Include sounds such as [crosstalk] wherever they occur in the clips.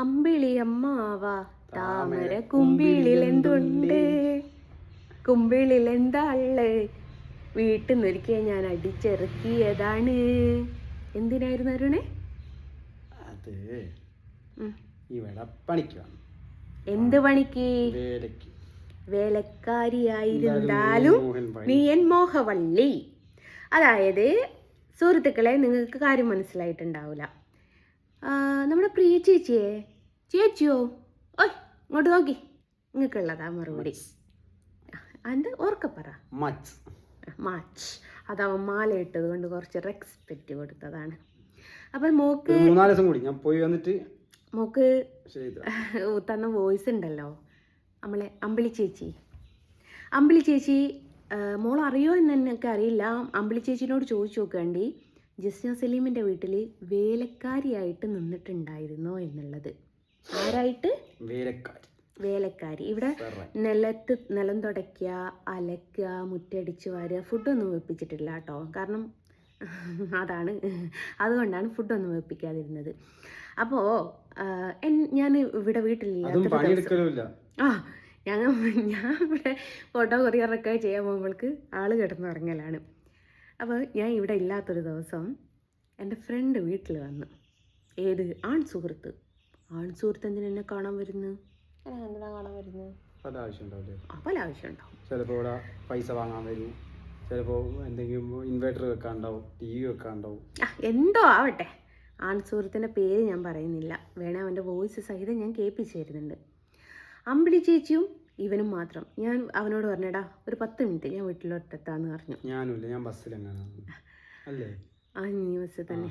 അമ്പിളി അമ്മാവ താമര കുമ്പിളിൽ എന്തുണ്ട്? കുമ്പിളിൽ എന്താ ഉള്ളേ വീട്ടിൽ നിന്നൊരിക്കെ ഞാൻ അടിച്ചിറക്കിയതാണ്. എന്തിനായിരുന്നു അരുണേ? അത്. ഇവിടെ എന്ത് പണിക്ക്? വേലക്കാരിയായിരുന്നാലും. നീ എൻ മോഹവള്ളി. അതായത് സുഹൃത്തുക്കളെ നിങ്ങൾക്ക് കാര്യം മനസ്സിലായിട്ടുണ്ടാവില്ല നമ്മുടെ പ്രിയ ചേച്ചിയെ. ചേച്ചിയോ? ഓയ് ഇങ്ങോട്ട് നോക്കി. നിങ്ങൾക്കുള്ളതാ മറുപടി. അതിന്റെ ഓർക്കപ്പറ മച്ച്. മച്ച്. അതവൻ മാല ഇട്ടത് കൊണ്ട് കുറച്ച് റെസ്പെക്റ്റ് കൊടുത്തതാണ്. അപ്പം മോക്ക് മൂന്നാൽ ദിവസം കൂടി. ഞാൻ പോയി വന്നിട്ട് മോക്ക് തന്ന വോയിസ് ഉണ്ടല്ലോ. നമ്മളെ അമ്പിളി ചേച്ചി. അമ്പിളി ചേച്ചി മോൾ അറിയോ എന്ന് എനിക്ക് അറിയില്ല. അമ്പിളി ചേച്ചിനോട് ചോദിച്ചു നോക്കേണ്ടി ജസ്ന സലീമിന്റെ വീട്ടിൽ വേലക്കാരിയായിട്ട് നിന്നിട്ടുണ്ടായിരുന്നോ എന്നുള്ളത്. ആരായിട്ട്? വേലക്കാരി. വേലക്കാരി. ഇവിടെ. നിലത്ത് നിലം തുടയ്ക്കുക അലക്കുക മുറ്റടിച്ച് വാരുക ഫുഡൊന്നും വെപ്പിച്ചിട്ടില്ല കേട്ടോ. കാരണം അതാണ്. അതുകൊണ്ടാണ് ഫുഡൊന്നും വെപ്പിക്കാതിരുന്നത്. അപ്പോ ഞാൻ ഇവിടെ വീട്ടിലില്ല. ആ ഞാൻ ഞാൻ ഇവിടെ ഫോട്ടോ കൊറിയറൊക്കെ ചെയ്യാൻ പോകുമ്പോൾക്ക് ആൾ കിടന്നുറങ്ങലാണ്. അപ്പോൾ ഞാൻ ഇവിടെ ഇല്ലാത്തൊരു ദിവസം എന്റെ ഫ്രണ്ട് വീട്ടിൽ വന്നു. ഏത്? ആൺ സുഹൃത്ത് ആൺ സുഹൃത്ത് എന്തിനു എന്നെ കാണാൻ വരുന്നു എന്നെ എന്തിനാ കാണാൻ വരുന്നു പല പല ആവശ്യമുണ്ടാവും. ചിലപ്പോൾ ഇവിടെ പൈസ വാങ്ങാൻ വരും. ചിലപ്പോൾ എന്തെങ്കിലും ഇൻവെർട്ടർ വെക്കാൻ ഉണ്ടാവും ടി വി ആ എന്തോ ആവട്ടെ. ആൺ സുഹൃത്തിന്റെ പേര് ഞാൻ പറയുന്നില്ല. വേണേ അവന്റെ വോയിസ് സഹിതം ഞാൻ കേൾപ്പിച്ചു തരുന്നുണ്ട്. അമ്പിളി ചേച്ചിയും ഇവനും മാത്രം. ഞാൻ അവനോട് പറഞ്ഞടാ ഒരു പത്ത് മിനിറ്റ് ഞാൻ വീട്ടിലോട്ടെത്താന്ന് പറഞ്ഞു. ഞാനുമില്ല ഞാൻ ബസ്സിലെങ്ങനെ അല്ലേ? ആ ന്യൂസ് തന്നെ.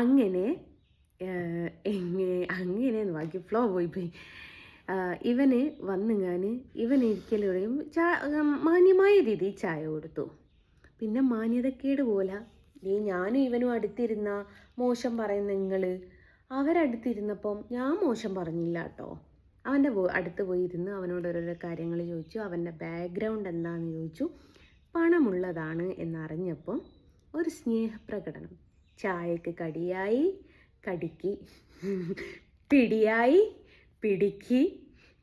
അങ്ങനെ എങ്ങനെ അങ്ങനെ ബാക്കി ഫ്ലോ പോയി പോയി. ഇവന് വന്നുങ്ങാൻ ഇവൻ ഇരിക്കലൂടെയും ചാ മാന്യമായ രീതിയിൽ ചായ കൊടുത്തു. പിന്നെ മാന്യതക്കേട് പോലെ ഈ ഞാനും ഇവനും അടുത്തിരുന്ന മോശം പറയുന്ന നിങ്ങൾ അവരടുത്തിരുന്നപ്പം ഞാൻ മോശം പറഞ്ഞില്ല കേട്ടോ അവന്റെ അടുത്ത് പോയി ഇരുന്ന് അവനോട് ഓരോരോ കാര്യങ്ങൾ ചോദിച്ചു. അവന്റെ ബാക്ക്ഗ്രൗണ്ട് എന്താണെന്ന് ചോദിച്ചു. പണമുള്ളതാണ് എന്നറിഞ്ഞപ്പം ഒരു സ്നേഹപ്രകടനം. ചായക്ക് കടിയായി കടിക്ക് പിടിയായി പിടിക്ക്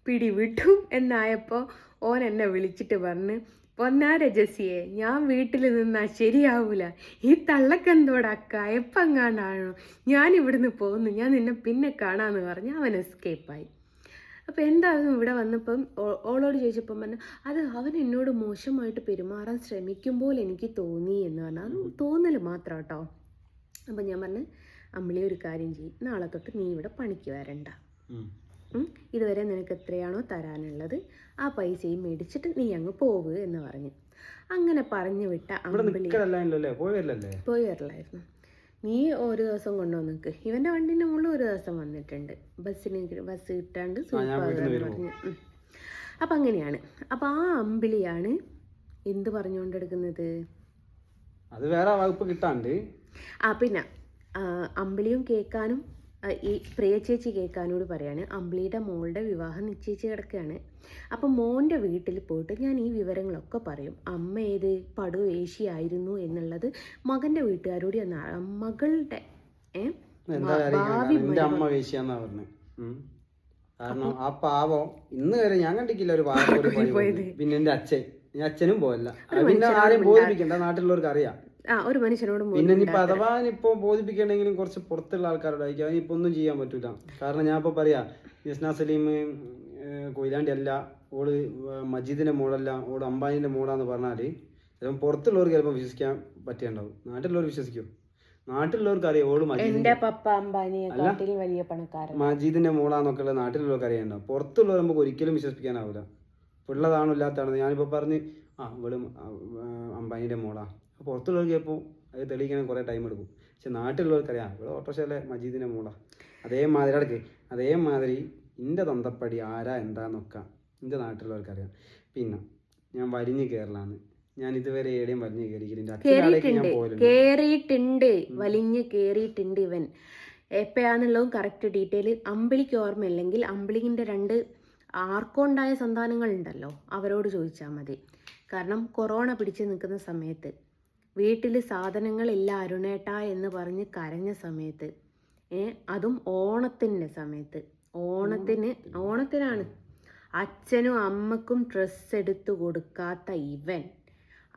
പിടിവിട്ടു എന്നായപ്പോൾ ഓൻ എന്നെ വിളിച്ചിട്ട് പറഞ്ഞ് പൊന്നാര ജസിയെ ഞാൻ വീട്ടിൽ നിന്നാൽ ശരിയാവൂല. ഈ തള്ളക്കെന്തോടെ അക്കായപ്പങ്ങാണ്ടാണോ ഞാൻ ഇവിടുന്ന് പോകുന്നു ഞാൻ നിന്നെ പിന്നെ കാണാമെന്ന് പറഞ്ഞ് അവൻ എസ്കേപ്പായി അപ്പോൾ എന്തായിരുന്നു ഇവിടെ വന്നപ്പം? ഓളോട് ചോദിച്ചപ്പം പറഞ്ഞു അത് അവൻ എന്നോട് മോശമായിട്ട് പെരുമാറാൻ ശ്രമിക്കുമ്പോൾ എനിക്ക് തോന്നി എന്ന് പറഞ്ഞാൽ അത് തോന്നൽ മാത്രം കേട്ടോ അപ്പം ഞാൻ പറഞ്ഞു അമ്മിളി ഒരു കാര്യം ചെയ്യും നാളെ തൊട്ട് നീ ഇവിടെ പണിക്ക് വരണ്ട. ഇതുവരെ നിനക്ക് എത്രയാണോ തരാനുള്ളത് ആ പൈസയും മേടിച്ചിട്ട് നീ അങ്ങ് പോവുക എന്ന് പറഞ്ഞു. അങ്ങനെ പറഞ്ഞു വിട്ട അമ്പിളി പോയി വരില്ലായിരുന്നു പോയി വരലായിരുന്നു നീ ഒരു ദിവസം കൊണ്ടുവന്ന് നിൽക്ക് ഇവന്റെ വണ്ടിന്റെ മുകളിൽ ഒരു ദിവസം വന്നിട്ടുണ്ട്. ബസ്സിന് ബസ് കിട്ടാണ്ട് പറഞ്ഞു. അപ്പം അങ്ങനെയാണ്. അപ്പം ആ അമ്പിളിയാണ് എന്ത് പറഞ്ഞുകൊണ്ടെടുക്കുന്നത് അത് വേറെ വകുപ്പ് കിട്ടാണ്ട്. ആ പിന്നെ അമ്പിളിയും കേൾക്കാനും ഈ പ്രിയ ചേച്ചി കേൾക്കാനോട് പറയാണ് അമ്പിളിയുടെ മോളുടെ വിവാഹം നിശ്ചയിച്ച് കിടക്കുകയാണ്. അപ്പം മോന്റെ വീട്ടിൽ പോയിട്ട് ഞാൻ ഈ വിവരങ്ങളൊക്കെ പറയും. അമ്മ ഏത് പടു ഏശിയായിരുന്നു എന്നുള്ളത് മകന്റെ വീട്ടുകാരോട് ഞാൻ മകളുടെ ഭാവി അമ്മ വേശ്യാന്നാ കാരണം ആ പാവം ഇന്ന് വരെ ഞാൻ കണ്ടിട്ടില്ല ഒരു [laughs] പാവം പിന്നെ എന്റെ അച്ഛൻ. ഞാൻ അച്ഛനും പോയല്ല. പിന്നെ ആരെയും ബോധിപ്പിക്കണ്ട. നാട്ടിലുള്ളവർക്ക് അറിയാം. ആ ഒരു മനുഷ്യനോടും പിന്നെ ഇനിയിപ്പോ അഥവാ ഇനിയിപ്പോ ബോധിപ്പിക്കണമെങ്കിലും കുറച്ച് പുറത്തുള്ള ആൾക്കാരോട് അയക്കാം അതിനിപ്പോ ഒന്നും ചെയ്യാൻ പറ്റൂല. കാരണം ഞാൻ ഇപ്പൊ പറയാ യസ്ന സലീം കൊയിലാണ്ടി അല്ല ഓൾ മജീദിന്റെ മോളല്ല ഓൾ അംബാനിന്റെ മോളാന്ന് പറഞ്ഞാൽ ചിലപ്പോൾ പുറത്തുള്ളവർക്ക് ചിലപ്പോൾ വിശ്വസിക്കാൻ പറ്റിയുണ്ടാവും നാട്ടിലുള്ളവർ വിശ്വസിക്കും. നാട്ടിലുള്ളവർക്ക് അറിയാം ഓൾ മജീദിന്റെ എന്റെ പപ്പ അംബാനിയെക്കാട്ടിൽ വലിയ പണക്കാരൻ. മജീദിന്റെ മോളാന്നൊക്കെ ഉള്ള നാട്ടിലുള്ളവർക്ക് അറിയാണ്ടാവും പുറത്തുള്ളവർ നമുക്ക് ഒരിക്കലും വിശ്വസിക്കാനാവില്ല ഉള്ളതാണോ ഇല്ലാത്തതാണോ ഞാനിപ്പോൾ പറഞ്ഞ് ആ ഇവൾ അമ്പാനിയുടെ മോളാ. പുറത്തുള്ളവർക്ക് ചിലപ്പോൾ അത് തെളിയിക്കാൻ കുറേ ടൈം എടുക്കും. പക്ഷെ നാട്ടിലുള്ളവർക്കറിയാം ഇവിടെ ഓട്ടോറിക്ഷയിലെ മജീദിന്റെ മോളാ. അതേമാതിരി അടക്ക് അതേമാതിരി എന്റെ തന്തപ്പടി ആരാ എന്താന്നൊക്കെ എന്റെ നാട്ടിലുള്ളവർക്കറിയാം പിന്നെ ഞാൻ വലിഞ്ഞ് കയറലാണ് ഞാൻ ഇതുവരെ എവിടെയും വലിഞ്ഞ് കയറിയിട്ടുണ്ട് കേറിയിട്ടുണ്ട്. കേറിയിട്ടുണ്ട്. വലിഞ്ഞ് കയറിയിട്ടുണ്ട് ഇവൻ. എപ്പോഴാന്നുള്ളതും കറക്റ്റ് ഡീറ്റെയിൽ അമ്പിളിക്ക് ഓർമ്മയില്ലെങ്കിൽ അമ്പിളിന്റെ രണ്ട് ആർക്കൊണ്ടായ സന്താനങ്ങളുണ്ടല്ലോ. അവരോട് ചോദിച്ചാൽ മതി. കാരണം കൊറോണ പിടിച്ച് നിൽക്കുന്ന സമയത്ത് വീട്ടിൽ സാധനങ്ങളില്ല അരുണേട്ട എന്ന് പറഞ്ഞ് കരഞ്ഞ സമയത്ത് ഏ അതും ഓണത്തിന്റെ സമയത്ത്. ഓണത്തിന് ഓണത്തിനാണ്. അച്ഛനും അമ്മക്കും ഡ്രസ്സ് എടുത്തു കൊടുക്കാത്ത ഇവൻ.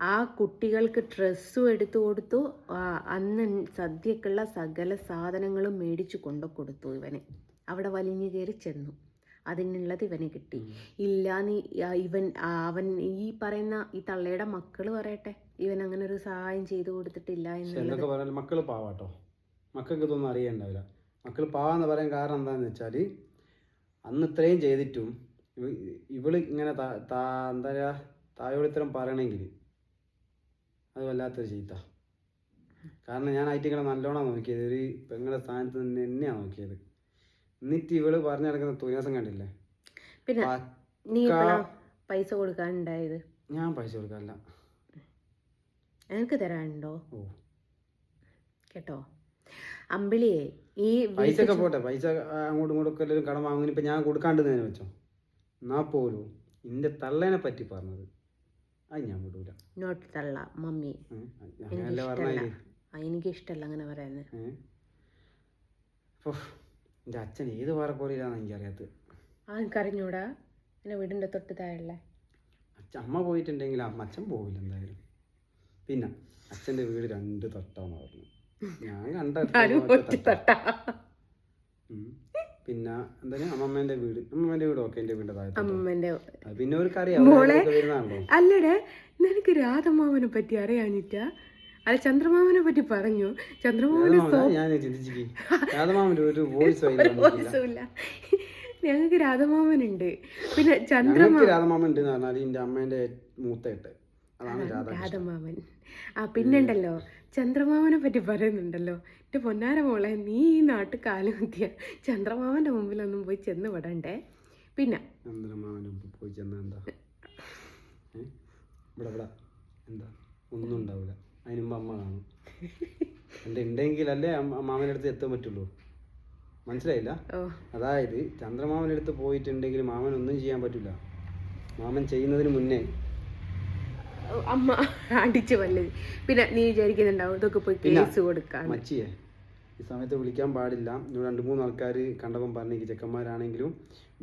ആ കുട്ടികൾക്ക് ഡ്രസ്സും എടുത്തു കൊടുത്തു. അന്ന് സദ്യക്കുള്ള സകല സാധനങ്ങളും മേടിച്ചു കൊണ്ടു കൊടുത്തു ഇവന്. അവിടെ വലിഞ്ഞു കയറി ചെന്നു. അതിനുള്ളത് ഇവന് കിട്ടി. ഇല്ല നീ ഇവൻ അവൻ ഈ പറയുന്ന ഈ തള്ളയുടെ മക്കൾ പറയട്ടെ. ഇവൻ അങ്ങനെ ഒരു സഹായം ചെയ്തു കൊടുത്തിട്ടില്ല എന്നൊക്കെ പറഞ്ഞാൽ മക്കൾ പാവാട്ടോ. മക്കൾക്ക് ഇതൊന്നും അറിയണ്ടാവില്ല. മക്കൾ പാവാന്ന് പറയാൻ കാരണം എന്താണെന്ന് വെച്ചാൽ അന്ന് ഇത്രയും ചെയ്തിട്ടും ഇവൾ ഇങ്ങനെ എന്താ പറയുക തായോടിത്തരം പറയണമെങ്കിൽ അത് വല്ലാത്തൊരു ചീത്ത. കാരണം ഞാൻ ആയിട്ട് ഇങ്ങനെ നല്ലോണം നോക്കിയത്. ഒരു പെങ്ങളുടെ സ്ഥാനത്ത് നിന്ന് തന്നെയാണ് നോക്കിയത്. എന്നിട്ട് ഇവൾ പറഞ്ഞു നടക്കുന്ന തുനാസം കണ്ടില്ലേ? പിന്നെ നീ എപ്പോഴാ പൈസ കൊടുക്കാനുണ്ടായത്? ഞാൻ പൈസ കൊടുക്കാറില്ല. എനിക്ക് തരാനുണ്ടോ? കേട്ടോ? അമ്പിളിയെ ഈ പൈസ ഒക്കെ പോട്ടെ. പൈസ അങ്ങോട്ടും ഇങ്ങോട്ടും ഒക്കെ എല്ലാവരും കടം വാങ്ങുന്നു ഇപ്പം ഞാൻ കൊടുക്കാണ്ടെന്ന് വെച്ചോ. എന്നാ പോലും എന്റെ തള്ളേനെ പറ്റി പറഞ്ഞത്. അത് ഞാൻ വിടൂല. നോട്ട് തള്ള മമ്മി. ആ, എനിക്കിഷ്ടല്ല അങ്ങനെ പറയുന്നത് എന്റെ അച്ഛൻ ഏത് പാറക്കോറിയിലാണെന്ന് എനിക്കറിയാത്തത് ആ എനിക്കറിഞ്ഞൂടാ. എന്റെ വീടിന്റെ തൊട്ട് താഴെ അച്ഛൻ അമ്മ പോയിട്ടുണ്ടെങ്കിൽ അമ്മ അച്ഛൻ പോവില്ല എന്തായാലും. പിന്നെ അച്ഛന്റെ വീട് രണ്ട് തൊട്ടാന്ന് പറഞ്ഞു ഞാൻ കണ്ട. പിന്നെ എന്താ അമ്മമ്മേന്റെ വീട് അമ്മമ്മേന്റെ വീട് ഓക്കെ എന്റെ വീടിന്റെ താഴത്തെ പിന്നെ അവർക്ക് അറിയാം അല്ലടേ നിനക്ക് രാധമാവനെ പറ്റി അറിയാഞ്ഞിട്ടാ? അല്ല ചന്ദ്രമാമനെ പറ്റി പറഞ്ഞു. ചന്ദ്രമാമന് രാധമാമൻ, [laughs] ഞങ്ങൾക്ക് രാധമാമനുണ്ട്. പിന്നെ ചന്ദ്രമാ രാധമാമൻ ഉണ്ട് എന്ന് അമ്മേന്റെ മൂത്തേട്ട്. രാധമാമൻ. ആ പിന്നെണ്ടല്ലോ ചന്ദ്രമാമനെ പറ്റി പറയുന്നുണ്ടല്ലോ. എന്റെ പൊന്നാര മോളെ നീ ഈ നാട്ടിൽ എത്തിയ ചന്ദ്രമാവന്റെ മുമ്പിലൊന്നും പോയി ചെന്ന് വിടണ്ടേ പിന്നെ ചന്ദ്രമാമന്റെ മുമ്പ് പോയി ചെന്ന എന്താ? ഇവിടെ എന്താ? ഒന്നും ഉണ്ടാവില്ല അതിന് മുമ്പ് അമ്മ കാണും. എന്റെ ഉണ്ടെങ്കിലല്ലേ അല്ലേ മാമന്റെ അടുത്ത് എത്താൻ പറ്റുള്ളൂ. മനസ്സിലായില്ല? അതായത് ചന്ദ്രമാമന്റെ അടുത്ത് പോയിട്ടുണ്ടെങ്കിൽ മാമൻ ഒന്നും ചെയ്യാൻ പറ്റില്ല മാമൻ ചെയ്യുന്നതിന് മുന്നേ. അമ്മ അടിച്ചു വല്ലത് പിന്നെ നീ വിചാരിക്കുന്നുണ്ടാവും ഇതൊക്കെ പോയി കേസ് കൊടുക്കാൻ. മച്ചിയെ. ഈ സമയത്ത് വിളിക്കാൻ പാടില്ല. ഇവിടെ രണ്ട് മൂന്ന് ആൾക്കാർ കണ്ടപ്പം പറഞ്ഞേക്ക് ചെക്കന്മാരാണെങ്കിലും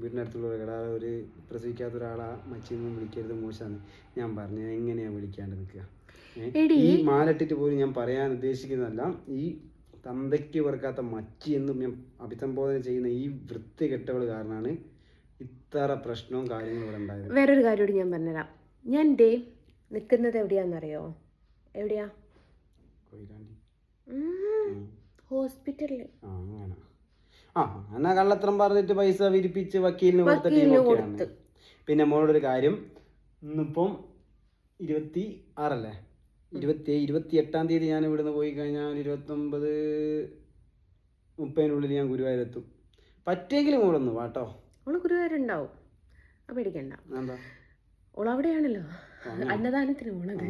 വീടിനടുത്തുള്ള കട ഒരു പ്രസവിക്കാത്ത ഒരാളാ മച്ചിന്നും വിളിക്കരുത് മോശമാണ് ഞാൻ പറഞ്ഞു എങ്ങനെയാണ് വിളിക്കാണ്ട് നിൽക്കുക? ഈ മാലട്ടിട്ട് പോലും ഞാൻ പറയാൻ ഉദ്ദേശിക്കുന്നതല്ല ഈ തന്തയ്ക്ക് വെറുക്കാത്ത മച്ചി എന്നും ഞാൻ അഭിസംബോധന ചെയ്യുന്ന ഈ വൃത്തി വൃത്തികെട്ടവൾ കാരണമാണ് ഇത്ര പ്രശ്നവും കാര്യങ്ങളും ഇവിടെ ഉണ്ടായത്. വേറൊരു കാര്യം ഞാൻ പറഞ്ഞുതരാം ഞാൻ ഡേ നിൽക്കുന്നത് എവിടെയാണെന്നറിയോ എവിടെയാ? കൊയിലാണ്ടി. ഹോസ്പിറ്റലിൽ അങ്ങനെ. ആ അങ്ങനെ കള്ളത്തരം പറഞ്ഞിട്ട് പൈസ വിരിപ്പിച്ച് വക്കീലിന് കൊടുത്ത. ടീമൊക്കെയാണ്. പിന്നെ മോളോടൊരു കാര്യം. ഇന്നിപ്പം ഇരുപത്തി ആറല്ലേ ഇരുപത്തി ഇരുപത്തി എട്ടാം തീയതി ഞാൻ ഇവിടുന്ന് പോയി കഴിഞ്ഞാൽ ഒരു ഇരുപത്തൊമ്പത് മുപ്പതിനുള്ളിൽ ഞാൻ ഗുരുവായൂരെത്തും. പറ്റിയെങ്കിലും ഓളൊന്ന് വാട്ടോ ഓൾ ഗുരുവായൂരുണ്ടാവും. പേടിക്കണ്ട. ഓളവിടെയാണല്ലോ. അന്നദാനത്തിന് പോണത്.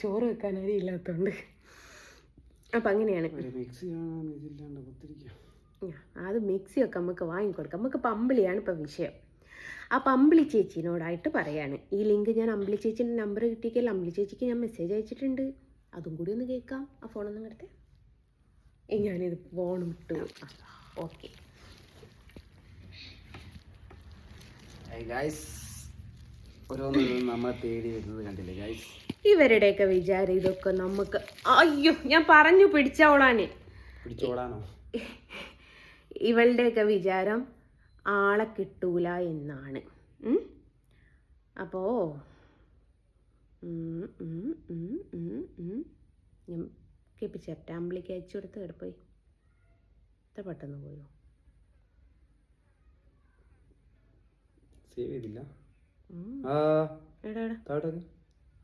ചോറ് വെക്കാൻ അറിയില്ലാത്തോണ്ട് അപ്പം അങ്ങനെയാണ്. അത് മിക്സിയൊക്കെ നമുക്ക് വാങ്ങിക്കൊടുക്കാം. നമുക്ക് പമ്പിളിയാണ് ഇപ്പം വിഷയം. ആ അമ്പിളി ചേച്ചിനോടായിട്ട് പറയാണ്. ഈ ലിങ്ക് ഞാൻ അമ്പിളി ചേച്ചീന്റെ നമ്പർ കിട്ടിയെങ്കിൽ അമ്പിളി ചേച്ചിക്ക് ഞാൻ മെസ്സേജ് അയച്ചിട്ടുണ്ട്. അതും കൂടി ഒന്ന് കേൾക്കാം. ആ ഫോണൊന്നും കിടത്തെ ഞാനിത് ഫോൺ വിട്ടു ഓക്കെ. നമ്മളെ തേടി വരുന്നത് കണ്ടില്ലേ ഗൈസ് ഇവരുടെയൊക്കെ വിചാരം ഇതൊക്കെ നമുക്ക്. അയ്യോ ഞാൻ പറഞ്ഞു പിടിച്ചോളാനെ പിടിച്ചോളാനോ ഇവളുടെയൊക്കെ വിചാരം ആളെ കിട്ടൂല എന്നാണ്? അപ്പോ. ഞാൻ അമ്പിളിക്ക് അയച്ചു കൊടുത്ത് കിടപ്പോയി ഇത്ര പെട്ടെന്ന് പോയോ? സേവ് ചെയ്തില്ല. എടാ എടാ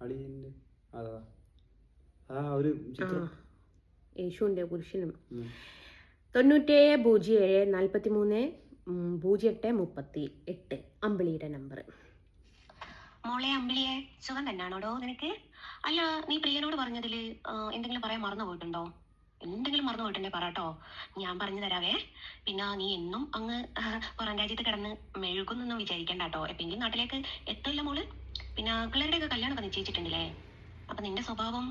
അളിയന്റെ അതാ. ആ ഒരു ചിത്രം. യേശുവിന്റെ പുരുഷനും. തൊണ്ണൂറ്റി തൊണ്ണൂറ്റേഴ് പൂജ്യം ഏഴ് നാൽപ്പത്തി മൂന്ന് പൂജ്യം എട്ട് മുപ്പത്തി എട്ട് അമ്പിളിയുടെ നമ്പർ മോളെ അമ്പിളിയെ സുഖം തന്നെയാണോടോ നിനക്ക്? അല്ല നീ പ്രിയനോട് പറഞ്ഞതിൽ എന്തെങ്കിലും പറയാൻ മറന്നു പോയിട്ടുണ്ടോ? എന്തെങ്കിലും മറന്നു പോയിട്ടുണ്ടെങ്കിൽ പറട്ടോ ഞാൻ പറഞ്ഞു തരാവേ. പിന്നെ നീ എന്നും അങ്ങ് പുറം രാജ്യത്ത് കിടന്ന് മെഴുകുന്നൊന്നും വിചാരിക്കണ്ട കേട്ടോ എപ്പെങ്കിലും നാട്ടിലേക്ക് എത്തില്ല മോൾ? പിന്നെ കല്യാണം വെച്ചിച്ചിട്ടണ്ടല്ലേ നിശ്ചയിച്ചിട്ടുണ്ടല്ലേ? അപ്പൊ നിന്റെ സ്വഭാവം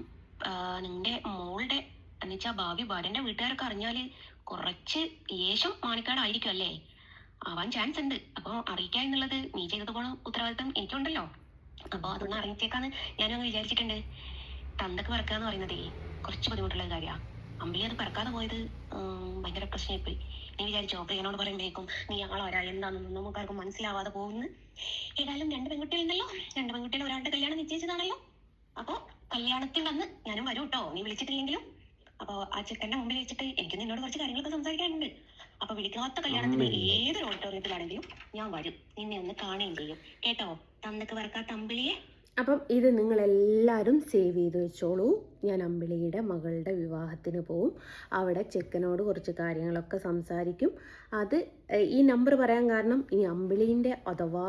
നിന്റെ മോളുടെ എന്നുവെച്ചാ ഭാവി വരന്റെ വീട്ടുകാരൊക്കെ അറിഞ്ഞാൽ കുറച്ച് യേശം മാണിക്കാടായിരിക്കും അല്ലേ ആവാൻ ചാൻസ് ഉണ്ട്. അപ്പൊ അറിയിക്കുക എന്നുള്ളത് നീ ചെയ്തത് പോണ ഉത്തരവാദിത്തം എനിക്കുണ്ടല്ലോ. അപ്പൊ അതൊന്ന് അറിയിച്ചേക്കാന്ന് ഞാനും അങ്ങ് വിചാരിച്ചിട്ടുണ്ട്. തന്തക്ക് പിറക്കുക എന്ന് പറയുന്നതേ കുറച്ച് ബുദ്ധിമുട്ടുള്ള കാര്യമാണ് അമ്പിളി അത് പിറക്കാതെ പോയത് ഭയങ്കര പ്രശ്നമായിപ്പോയി. നീ വിചാരിച്ചോ പ്രിയനോട് പറയുമ്പോഴേക്കും നീ ആളാരാ എന്താണെന്ന് നമുക്കാർക്കും മനസ്സിലാവാതെ പോകുന്നു. ഏതായാലും രണ്ട് പെൺകുട്ടികളുണ്ടല്ലോ രണ്ട് പെൺകുട്ടികൾ ഒരാളുടെ കല്യാണം നിശ്ചയിച്ചതാണല്ലോ. അപ്പൊ കല്യാണത്തിൽ വന്ന് ഞാനും വരും കേട്ടോ നീ വിളിച്ചിട്ടില്ലെങ്കിലും. അപ്പൊ ആ ചെക്കന്റെ മുമ്പിൽ വെച്ചിട്ട് എനിക്ക് നിന്നോട് കുറച്ച് കാര്യങ്ങളൊക്കെ സംസാരിക്കാനുണ്ട്. അപ്പൊ വിളിക്കാത്ത കല്യാണത്തിന്. ഏതൊരു ഓഡിറ്റോറിയത്തിലാണെങ്കിലും ഞാൻ വരും. നിന്നെ ഒന്ന് കാണുകയും ചെയ്യും. കേട്ടോ? തന്നക്ക് വറക്കാത്ത അമ്പിളിയെ അപ്പം ഇത് നിങ്ങളെല്ലാവരും സേവ് ചെയ്ത് വെച്ചോളൂ. ഞാൻ അമ്പിളിയുടെ മകളുടെ വിവാഹത്തിന് പോവും. അവിടെ ചെക്കനോട് കുറച്ച് കാര്യങ്ങളൊക്കെ സംസാരിക്കും. അത് ഈ നമ്പർ പറയാൻ കാരണം ഇനി അമ്പിളീന്റെ അഥവാ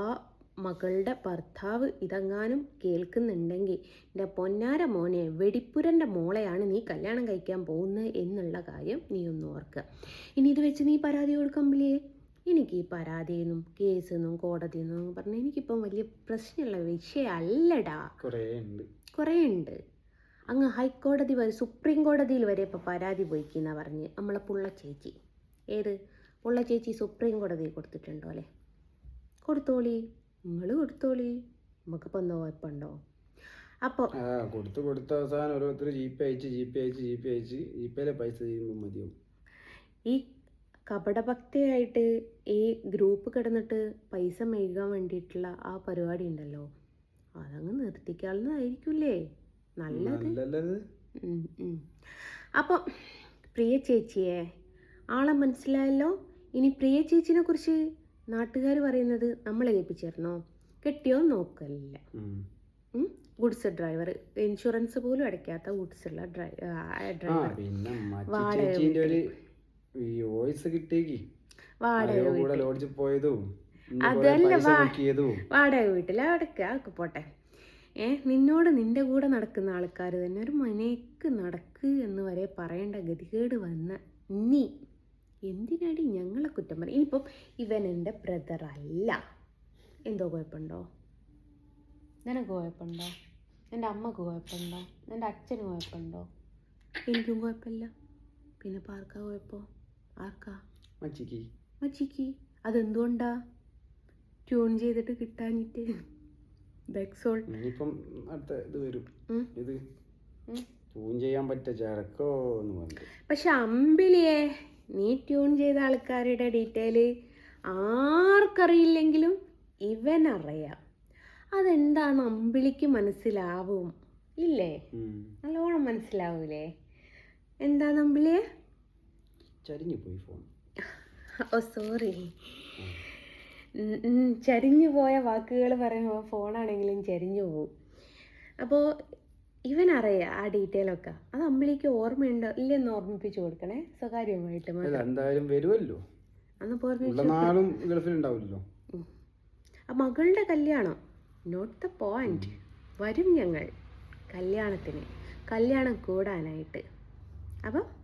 മകളുടെ ഭർത്താവ് ഇതെങ്ങാനും കേൾക്കുന്നുണ്ടെങ്കിൽ എന്റെ പൊന്നാര മോനെ വെടിപ്പുരന്റെ മോളെയാണ് നീ കല്യാണം കഴിക്കാൻ പോകുന്നത് എന്നുള്ള കാര്യം നീ ഒന്ന് ഓർക്കുക. ഇനി ഇത് വെച്ച് നീ പരാതി കൊടുക്കാം അമ്പിളിയെ. എനിക്ക് ഈ പരാതിയെന്നും കേസെന്നും കോടതിയെന്നും പറഞ്ഞ എനിക്കിപ്പം വലിയ പ്രശ്നമുള്ള വിഷയമല്ലടാ കുറേ ഉണ്ട്. അങ്ങ് ഹൈക്കോടതി വരെ സുപ്രീം കോടതിയിൽ വരെ ഇപ്പോൾ പരാതി പോയിക്കുന്ന പറഞ്ഞ് നമ്മളെ പുള്ള ചേച്ചി. ഏത്? പുള്ള ചേച്ചി സുപ്രീം കോടതിയിൽ കൊടുത്തിട്ടുണ്ടോ അല്ലേ? കൊടുത്തോളി. നിങ്ങൾ കൊടുത്തോളി. നമുക്കിപ്പോൾ എന്തോ കുഴപ്പമുണ്ടോ അപ്പോൾ കൊടുത്ത് കൊടുത്ത അവസാനം ഓരോരുത്തർ ജി പേ അയച്ച് ജി പേ അയച്ച് ജി പേ അയച്ച്. ജി പേയിലെ പൈസ ചെയ്യുമ്പോൾ മതിയാവും. ഈ കപടഭക്തിയായിട്ട് ഈ ഗ്രൂപ്പ് കിടന്നിട്ട് പൈസ മെഴുകാൻ വേണ്ടിയിട്ടുള്ള ആ പരിപാടി ഉണ്ടല്ലോ. അതങ്ങ് നിർത്തിക്കാവുന്നതായിരിക്കില്ലേ? നല്ലത്. അപ്പം പ്രിയ ചേച്ചിയെ ആളെ മനസ്സിലായല്ലോ? ഇനി പ്രിയ ചേച്ചിനെ കുറിച്ച് നാട്ടുകാർ പറയുന്നത് നമ്മൾ ഏൽപ്പിച്ചിരുന്നോ? കെട്ടിയോ നോക്കല്ല ഗുഡ്സ് ഡ്രൈവർ. ഇൻഷുറൻസ് പോലും അടയ്ക്കാത്ത ഗുഡ്സ് ഉള്ള ഡ്രൈവർ. വാടക ഈ വോയിസ് കിട്ടിയേക്ക്. കൂടെ ലോഡ്ജിൽ പോയതും അതല്ല വാടക വീട്ടിൽ അടക്ക പോട്ടെ. ഏ നിന്നോട് നിന്റെ കൂടെ നടക്കുന്ന ആൾക്കാർ തന്നെ ഒരു മനേക്ക് നടക്ക് എന്ന് വരെ പറയേണ്ട ഗതികേട് വന്ന നീ. എന്തിനാടി ഞങ്ങളെ കുറ്റം പറയും ഇനിയിപ്പം ഇവൻ എന്റെ ബ്രദർ അല്ല. എന്തോ കുഴപ്പമുണ്ടോ? നിനക്ക് കുഴപ്പമുണ്ടോ? എന്റെ അമ്മയ്ക്ക് കുഴപ്പമുണ്ടോ? എന്റെ അച്ഛന് കുഴപ്പമുണ്ടോ? എനിക്കും കുഴപ്പമില്ല. പിന്നെ പാർക്കാ കുഴപ്പമോ കുഴപ്പം? ആർക്കാ? മച്ചിക്ക്. മച്ചിക്ക്. അതെന്തുകൊണ്ടാ? ട്യൂൺ ചെയ്തിട്ട് കിട്ടാനിട്ട് ബെക്സോൾ ഇനിയിപ്പം അടുത്ത ഇത് വരും. ഇത് ട്യൂൺ ചെയ്യാൻ പറ്റ ചരക്കോ എന്ന് പറഞ്ഞു പക്ഷെ അമ്പിളിയെ നീ ട്യൂൺ ചെയ്ത ആൾക്കാരുടെ ഡീറ്റെയിൽ ആർക്കറിയില്ലെങ്കിലും ഇവനറിയാം. അതെന്താണ് അമ്പിളിക്ക് മനസ്സിലാവും? ഇല്ലേ? നല്ലോണം മനസ്സിലാവൂലേ? എന്താണ് അമ്പിളിയെ? ചരിഞ്ഞു പോയി ഫോൺ. ഓ സോറി. ചരിഞ്ഞു പോയ വാക്കുകൾ പറയുമ്പോൾ ഫോണാണെങ്കിലും ചരിഞ്ഞു പോവും. അപ്പോൾ ഇവനറിയാം ആ ഡീറ്റെയിൽ ഒക്കെ. അത് അമ്പിളിക്ക് ഓർമ്മയുണ്ടോ? ഇല്ലെന്ന് ഓർമ്മിപ്പിച്ചു കൊടുക്കണേ. സ്വകാര്യമായിട്ട് എന്തായാലും വരുമല്ലോ നാളും ഗൾഫിലുണ്ടാവില്ലല്ലോ മകളുടെ കല്യാണം. നോട്ട് ദ പോയിന്റ് വരും ഞങ്ങൾ. കല്യാണത്തിന്. കല്യാണം കൂടാനായിട്ട്. അപ്പം